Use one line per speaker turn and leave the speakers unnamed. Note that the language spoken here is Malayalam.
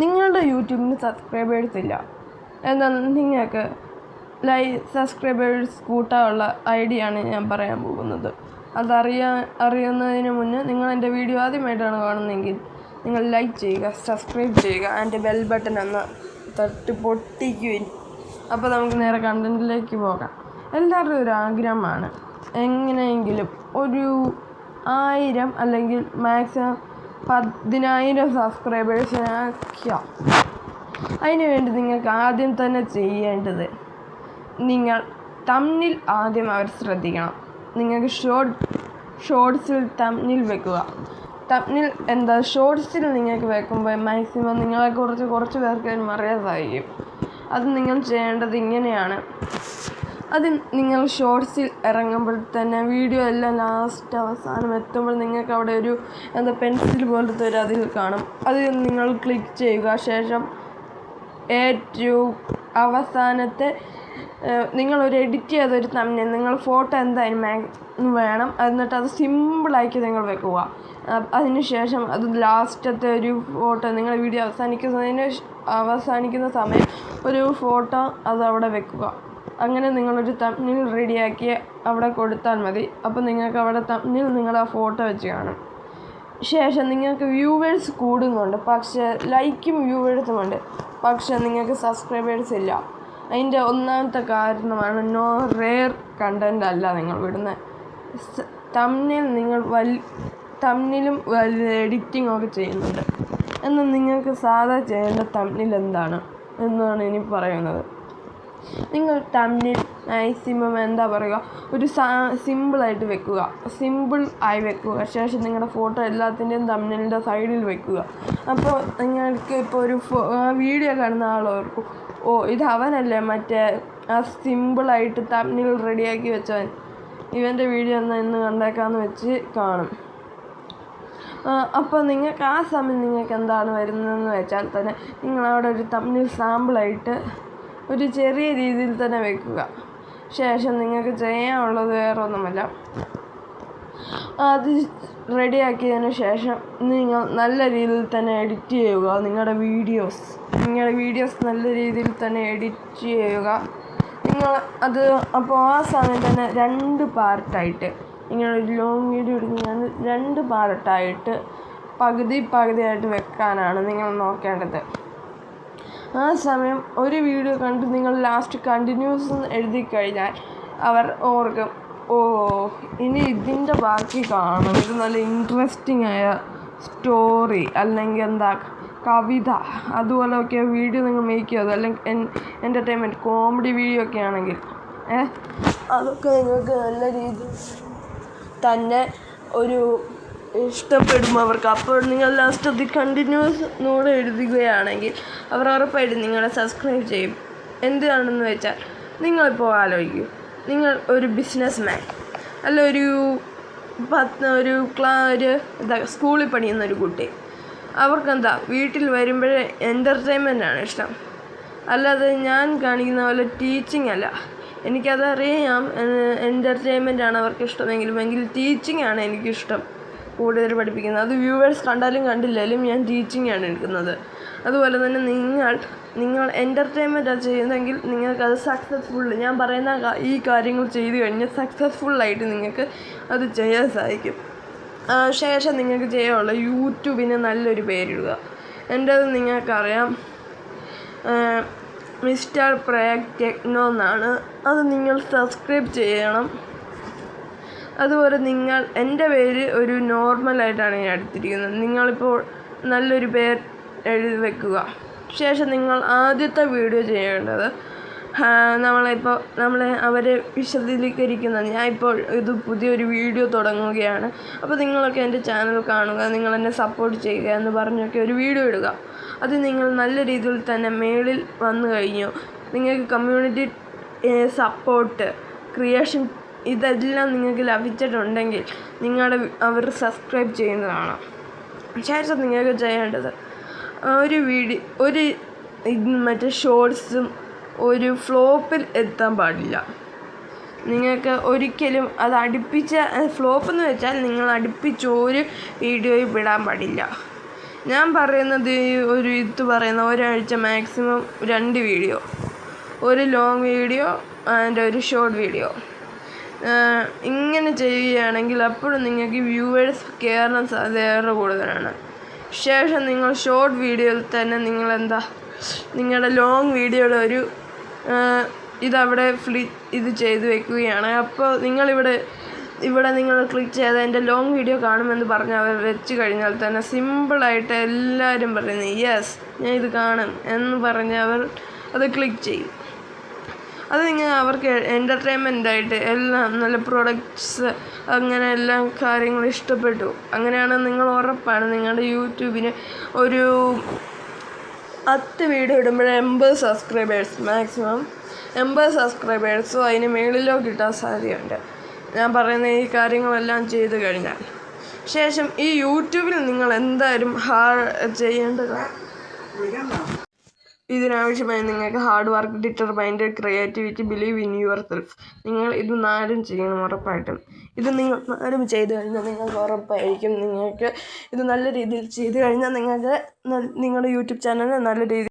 നിങ്ങളുടെ യൂട്യൂബിന് സബ്സ്ക്രൈബേഴ്സ് ഇല്ല എന്നാൽ നിങ്ങൾക്ക് ലൈ സബ്സ്ക്രൈബേഴ്സ് കൂട്ടാനുള്ള ഐഡിയ ആണ് ഞാൻ പറയാൻ പോകുന്നത്. അതറിയാൻ അറിയുന്നതിന് മുന്നേ നിങ്ങൾ എന്റെ വീഡിയോ ആദ്യമായിട്ടാണ് കാണുന്നതെങ്കിൽ നിങ്ങൾ ലൈക്ക് ചെയ്യുക സബ്സ്ക്രൈബ് ചെയ്യുക എന്റെ ബെൽ ബട്ടൺ ഒന്ന് തട്ടി പൊട്ടിക്കുവിൻ. അപ്പോൾ നമുക്ക് നേരെ കണ്ടന്റിലേക്ക് പോകാം. എല്ലാവരുടെയും ഒരു ആഗ്രഹമാണ് എങ്ങനെയെങ്കിലും ഒരു ആയിരം അല്ലെങ്കിൽ മാക്സിമം പതിനായിരം സബ്സ്ക്രൈബേഴ്സിനെ അതിനുവേണ്ടി അതിന് വേണ്ടി നിങ്ങൾക്ക് ആദ്യം തന്നെ ചെയ്യേണ്ടത് നിങ്ങൾ തമ്മിൽ ആദ്യം അവർ ശ്രദ്ധിക്കണം. നിങ്ങൾക്ക് ഷോർട്ട് ഷോർട്സിൽ തമ്മിൽ വെക്കുക. തമ്മിൽ എന്താ? ഷോർട്സിൽ നിങ്ങൾക്ക് വെക്കുമ്പോൾ മാക്സിമം നിങ്ങളെ കുറച്ച് പേർക്ക് മറിയാതായിരിക്കും അത് നിങ്ങൾ ചെയ്യേണ്ടത് ഇങ്ങനെയാണ്. അത് നിങ്ങൾ ഷോർട്സിൽ ഇറങ്ങുമ്പോൾ തന്നെ വീഡിയോ എല്ലാം ലാസ്റ്റ് അവസാനം എത്തുമ്പോൾ നിങ്ങൾക്ക് അവിടെ ഒരു എന്താ പെൻസിൽ പോലത്തെ ഒരു അതിൽ കാണും. അത് നിങ്ങൾ ക്ലിക്ക് ചെയ്യുക. ശേഷം ഏറ്റവും അവസാനത്തെ നിങ്ങളൊരു എഡിറ്റ് ചെയ്തൊരു തമ്മിൽ നിങ്ങൾ ഫോട്ടോ എന്തായാലും മാ വേണം. എന്നിട്ട് അത് സിമ്പിളാക്കി നിങ്ങൾ വെക്കുക. അതിനുശേഷം അത് ലാസ്റ്റത്തെ ഒരു ഫോട്ടോ നിങ്ങളുടെ വീഡിയോ അവസാനിക്കുന്നതിന് അവസാനിക്കുന്ന സമയം ഒരു ഫോട്ടോ അത് അവിടെ വെക്കുക. അങ്ങനെ നിങ്ങളൊരു തമ്മിൽ റെഡിയാക്കി അവിടെ കൊടുത്താൽ മതി. അപ്പോൾ നിങ്ങൾക്ക് അവിടെ തമ്മിൽ നിങ്ങളുടെ ഫോട്ടോ വെച്ച് കാണും. ശേഷം നിങ്ങൾക്ക് വ്യൂവേഴ്സ് കൂടുന്നുണ്ട്. പക്ഷേ ലൈക്കും വ്യൂവേഴ്സും ഉണ്ട്. പക്ഷേ നിങ്ങൾക്ക് സബ്സ്ക്രൈബേഴ്സ് ഇല്ല. അതിന്റെ ഒന്നാമത്തെ കാരണമാണ് നോ റെയർ കണ്ടന്റ് അല്ല നിങ്ങൾ വിടുന്നത് തമ്മിൽ നിങ്ങൾ വൽ തമ്മിലും എഡിറ്റിംഗ് ഒക്കെ ചെയ്യുന്നുണ്ട്. എന്നാൽ നിങ്ങൾക്ക് സാധാ ചെയ്യേണ്ട തമ്മിൽ എന്താണ്? എന്നാണ് ഇനി പറയുന്നത്. നിങ്ങൾ തമ്മിൽ മാക്സിമം എന്താ പറയുക? ഒരു സിമ്പിളായിട്ട് വെക്കുക. സിമ്പിൾ ആയി വെക്കുക. ശേഷം നിങ്ങളുടെ ഫോട്ടോ എല്ലാത്തിന്റെയും തമ്മിലിന്റെ സൈഡിൽ വെക്കുക. അപ്പോൾ നിങ്ങൾക്ക് ഇപ്പോൾ ഒരു വീഡിയോ കാണുന്ന ആളോർക്കും ഓ ഇത് അവനല്ലേ മറ്റേ ആ സിമ്പിളായിട്ട് തമ്മിൽ റെഡിയാക്കി വെച്ചവൻ? ഇവന്റെ വീഡിയോ എന്നാൽ ഇന്ന് കണ്ടേക്കാന്ന് വെച്ച് കാണും. അപ്പോൾ നിങ്ങൾക്ക് ആ സമയം നിങ്ങൾക്ക് എന്താണ് വരുന്നതെന്ന് വെച്ചാൽ തന്നെ നിങ്ങളവിടെ ഒരു തമ്മിൽ സാമ്പിളായിട്ട് ഒരു ചെറിയ രീതിയിൽ തന്നെ വെക്കുക. ശേഷം നിങ്ങൾക്ക് ചെയ്യാനുള്ളത് വേറെ ഒന്നുമല്ല അത് റെഡിയാക്കിയതിന് ശേഷം നിങ്ങൾ നല്ല രീതിയിൽ തന്നെ എഡിറ്റ് ചെയ്യുക. നിങ്ങളുടെ വീഡിയോസ് നിങ്ങളുടെ വീഡിയോസ് നല്ല രീതിയിൽ തന്നെ എഡിറ്റ് ചെയ്യുക. നിങ്ങൾ അത് അപ്പോൾ ആ സമയം തന്നെ രണ്ട് പാർട്ടായിട്ട് നിങ്ങളൊരു ലോങ് വീഡിയോ എടുക്കുന്ന രണ്ട് പാർട്ടായിട്ട് പകുതി പകുതിയായിട്ട് വെക്കാനാണ് നിങ്ങൾ നോക്കേണ്ടത്. ആ സമയം ഒരു വീഡിയോ കണ്ട് നിങ്ങൾ ലാസ്റ്റ് കണ്ടിന്യൂസ് എഴുതി കഴിഞ്ഞാൽ അവർ ഓർക്കും ഓ ഇനി ഇതിന്റെ ബാക്കി കാണും ഇത് നല്ല ഇൻട്രസ്റ്റിംഗ് ആയ സ്റ്റോറി അല്ലെങ്കിൽ എന്താ കവിത അതുപോലെയൊക്കെ വീഡിയോ നിങ്ങൾ മേക്ക് ചെയ്തത് അല്ലെങ്കിൽ എന്റർടൈൻമെന്റ് കോമഡി വീഡിയോ ഒക്കെ ആണെങ്കിൽ ഏഹ് അതൊക്കെ നിങ്ങൾക്ക് നല്ല രീതിയിൽ തന്നെ ഒരു ഇഷ്ടപ്പെടും അവർക്ക് അപ്പോൾ നിങ്ങൾ ലാസ്റ്റ് അത് കണ്ടിന്യൂസ് നോടെ എഴുതുകയാണെങ്കിൽ അവർ ഉറപ്പായിട്ടും നിങ്ങളെ സബ്സ്ക്രൈബ് ചെയ്യും. എന്താണെന്ന് വെച്ചാൽ നിങ്ങളിപ്പോൾ ആലോചിക്കും. നിങ്ങൾ ഒരു ബിസിനസ് മാൻ അല്ല ഒരു പത്ത് ഒരു ക്ലാ ഒരു എന്താ സ്കൂളിൽ പണിയുന്ന ഒരു കുട്ടി. അവർക്കെന്താ വീട്ടിൽ വരുമ്പോഴേ എന്റർടൈൻമെന്റാണ് ഇഷ്ടം. അല്ലാതെ ഞാൻ കാണിക്കുന്ന പോലെ ടീച്ചിങ് അല്ല. എനിക്കതറിയാം എന്റർടൈൻമെന്റാണ് അവർക്ക് ഇഷ്ടമെങ്കിലും എങ്കിൽ ടീച്ചിങ് ആണ് എനിക്കിഷ്ടം. കൂടുതൽ പഠിപ്പിക്കുന്നത്. അത് വ്യൂവേഴ്സ് കണ്ടാലും കണ്ടില്ലെങ്കിലും ഞാൻ ടീച്ചിങ് ആണ് എടുക്കുന്നത്. അതുപോലെ തന്നെ നിങ്ങൾ നിങ്ങൾ എന്റർടൈൻമെന്റ് ആണ് ചെയ്യുന്നതെങ്കിൽ നിങ്ങൾക്കത് സക്സസ്ഫുൾ ഞാൻ പറയുന്ന ഈ കാര്യങ്ങൾ ചെയ്തു കഴിഞ്ഞാൽ സക്സസ്ഫുള്ളായിട്ട് നിങ്ങൾക്ക് അത് ചെയ്യാൻ സാധിക്കും. ശേഷം നിങ്ങൾക്ക് ചെയ്യാനുള്ള യൂട്യൂബിന് നല്ലൊരു പേരിടുക. എന്റേത് നിങ്ങൾക്കറിയാം. മിസ്റ്റർ പ്രയാഗ് ടെക്നോ എന്നാണ്. അത് നിങ്ങൾ സബ്സ്ക്രൈബ് ചെയ്യണം. അതുപോലെ നിങ്ങൾ എന്റെ പേര് ഒരു നോർമലായിട്ടാണ് ഞാൻ എടുത്തിരിക്കുന്നത്. നിങ്ങളിപ്പോൾ നല്ലൊരു പേര് എഴുതി വെക്കുക. ശേഷം നിങ്ങൾ ആദ്യത്തെ വീഡിയോ ചെയ്യേണ്ടത് നമ്മളിപ്പോൾ നമ്മളെ അവരെ വിശദീകരിക്കുന്നത് ഞാൻ ഇപ്പോൾ ഇത് പുതിയൊരു വീഡിയോ തുടങ്ങുകയാണ്. അപ്പോൾ നിങ്ങളൊക്കെ എന്റെ ചാനൽ കാണുക നിങ്ങൾ എന്നെ സപ്പോർട്ട് ചെയ്യുക എന്ന് പറഞ്ഞൊക്കെ ഒരു വീഡിയോ ഇടുക. അത് നിങ്ങൾ നല്ല രീതിയിൽ തന്നെ മേളിൽ വന്നു കഴിഞ്ഞു. നിങ്ങൾക്ക് കമ്മ്യൂണിറ്റി സപ്പോർട്ട് ക്രിയേഷൻ ഇതെല്ലാം നിങ്ങൾക്ക് ലഭിച്ചിട്ടുണ്ടെങ്കിൽ നിങ്ങളുടെ അവർ സബ്സ്ക്രൈബ് ചെയ്യുന്നതാണ്. ശേഷം നിങ്ങൾക്ക് ചെയ്യേണ്ടത് ഒരു വീഡിയോ ഒരു മറ്റേ ഷോർട്സും ഒരു ഫ്ലോപ്പിൽ എത്താൻ പാടില്ല. നിങ്ങൾക്ക് ഒരിക്കലും അത് അടുപ്പിച്ച ഫ്ലോപ്പ് എന്ന് വെച്ചാൽ നിങ്ങൾ അടുപ്പിച്ച് ഒരു വീഡിയോയിൽ വിടാൻ പാടില്ല. ഞാൻ പറയുന്നത് ഒരു ഇത് പറയുന്ന ഒരാഴ്ച മാക്സിമം രണ്ട് വീഡിയോ. ഒരു ലോങ് വീഡിയോ ആൻഡ് ഒരു ഷോർട്ട് വീഡിയോ ഇങ്ങനെ ചെയ്യുകയാണെങ്കിൽ അപ്പോഴും നിങ്ങൾക്ക് വ്യൂവേഴ്സ് കയറാൻ സാധ്യത ഏറെ കൂടുതലാണ്. ശേഷം നിങ്ങൾ ഷോർട്ട് വീഡിയോയിൽ തന്നെ നിങ്ങൾ എന്താ നിങ്ങളുടെ ലോങ് വീഡിയോയുടെ ഒരു ഇതവിടെ ഫ്ലി ഇത് ചെയ്ത് വെക്കുകയാണ്. അപ്പോൾ നിങ്ങളിവിടെ ഇവിടെ നിങ്ങൾ ക്ലിക്ക് ചെയ്ത് എന്റെ ലോങ് വീഡിയോ കാണുമെന്ന് പറഞ്ഞ് അവർ വെച്ച് കഴിഞ്ഞാൽ തന്നെ സിമ്പിളായിട്ട് എല്ലാവരും പറയുന്നത് യെസ് ഞാൻ ഇത് കാണും എന്ന് പറഞ്ഞ് അവർ അത് ക്ലിക്ക് ചെയ്യും. അത് ഇങ്ങനെ അവർക്ക് എന്റർടൈൻമെന്റ് ആയിട്ട് എല്ലാം നല്ല പ്രൊഡക്ട്സ് അങ്ങനെ എല്ലാ കാര്യങ്ങളും ഇഷ്ടപ്പെട്ടു. അങ്ങനെയാണ് നിങ്ങൾ ഉറപ്പാണ് നിങ്ങളുടെ യൂട്യൂബിന് ഒരു പത്ത് വീഡിയോ ഇടുമ്പോൾ എൺപത് സബ്സ്ക്രൈബേഴ്സ് മാക്സിമം എൺപത് സബ്സ്ക്രൈബേഴ്സോ അതിന് മുകളിലോ കിട്ടാൻ സാധ്യതയുണ്ട്. ഞാൻ പറയുന്ന ഈ കാര്യങ്ങളെല്ലാം ചെയ്ത് കഴിഞ്ഞാൽ. ശേഷം ഈ യൂട്യൂബിൽ നിങ്ങൾ എന്തായാലും ഹാ ചെയ്യേണ്ടത് കാര്യം ഇതിനാവശ്യമായി നിങ്ങൾക്ക് hard work determined creativity believe in yourself നിങ്ങൾ ഇത് നാലും ചെയ്യണം ഉറപ്പായിട്ടും. ഇത് നിങ്ങൾ നാലും ചെയ്തു കഴിഞ്ഞാൽ നിങ്ങൾക്ക് ഉറപ്പായിരിക്കും. നിങ്ങൾക്ക് ഇത് നല്ല രീതിയിൽ ചെയ്തു കഴിഞ്ഞാൽ നിങ്ങൾക്ക് നിങ്ങളുടെ യൂട്യൂബ് ചാനൽ നല്ല രീതിയിൽ